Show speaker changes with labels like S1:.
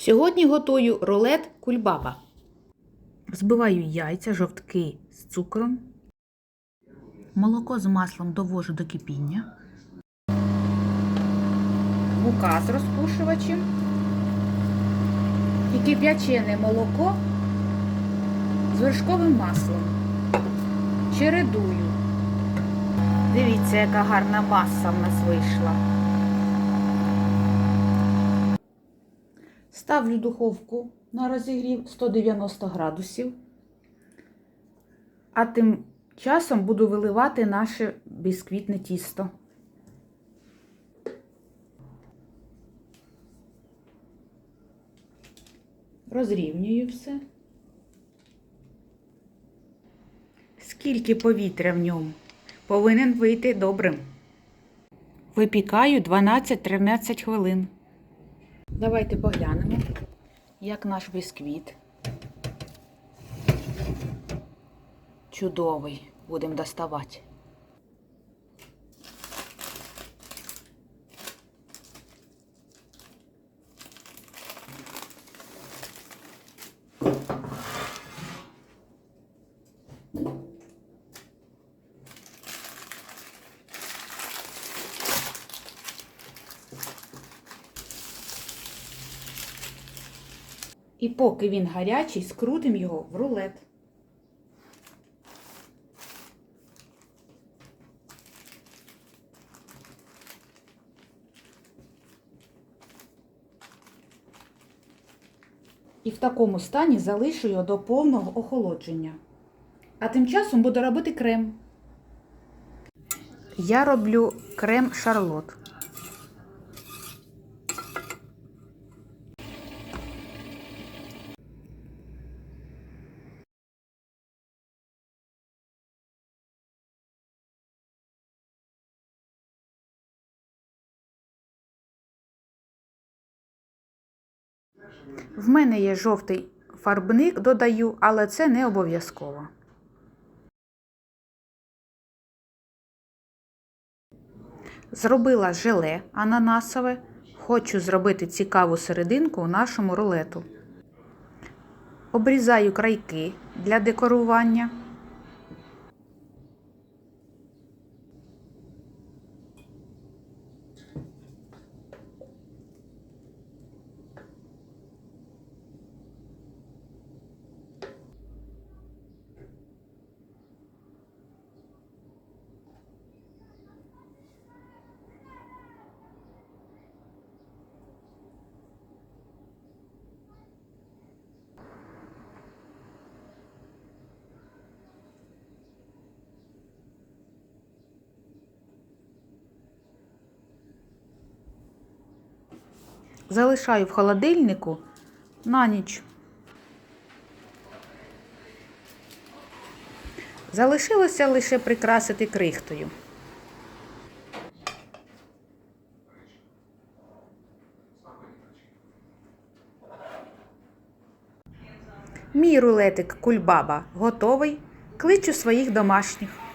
S1: Сьогодні готую рулет кульбаба. Збиваю яйця, жовтки з цукром. Молоко з маслом довожу до кипіння. Мука з розпушувачем. І кип'ячене молоко з вершковим маслом. Чередую. Дивіться, яка гарна маса в нас вийшла. Ставлю духовку на розігрів 190 градусів. А тим часом буду виливати наше бісквітне тісто. Розрівнюю все. Скільки повітря в ньому повинен вийти добрим. Випікаю 12-13 хвилин. Давайте поглянемо, як наш бісквіт. Чудовий. Будемо доставати. І поки він гарячий, скрутимо його в рулет. І в такому стані залишу його до повного охолодження. А тим часом буду робити крем. Я роблю крем шарлот. В мене є жовтий фарбник, додаю, але це не обов'язково. Зробила желе ананасове. Хочу зробити цікаву серединку у нашому рулету. Обрізаю крайки для декорування. Залишаю в холодильнику на ніч. Залишилося лише прикрасити крихтою. Мій рулетик кульбаба готовий. Кличу своїх домашніх.